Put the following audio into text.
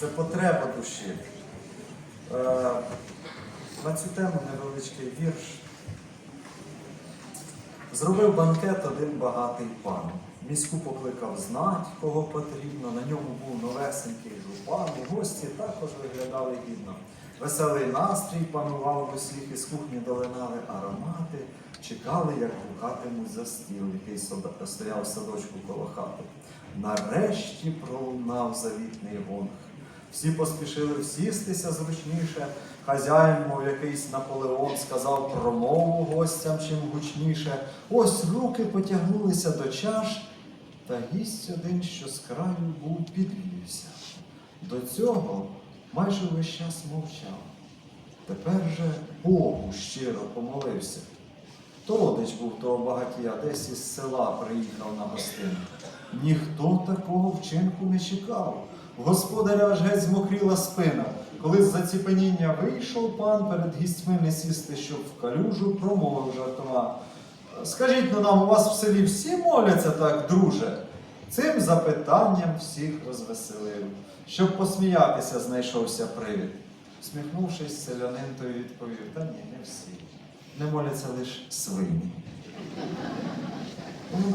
це потреба душі. Е, на цю тему невеличкий вірш. Зробив банкет один багатий пан. Міську покликав знать, кого потрібно. На ньому був новесенький жупан. І гості також виглядали гідно. Веселий настрій панував в усіх, із кухні долинали аромати, чекали, як гукатимуть за стіл, який стояв садочку коло хати. Нарешті пролунав завітний гонг. Всі поспішили всістися зручніше. Хазяїн, мов якийсь Наполеон, сказав промову гостям чим гучніше. Ось руки потягнулися до чаш, та гість один, що з краю був, підвівся. До цього майже весь час мовчав. Тепер же Богу щиро помолився. То родич був того багатія, десь із села приїхав на гостину. Ніхто такого вчинку не чекав. Господаря аж геть змокріла спина. Коли з заціпеніння вийшов пан перед гістьми не сісти, щоб в калюжу промовив жартома. Скажіть ну нам, у вас в селі всі моляться так, друже? Цим запитанням всіх розвеселив. Щоб посміятися, знайшовся привід. Сміхнувшись, селянин той відповів, та ні, не всі. Не моляться лише свині.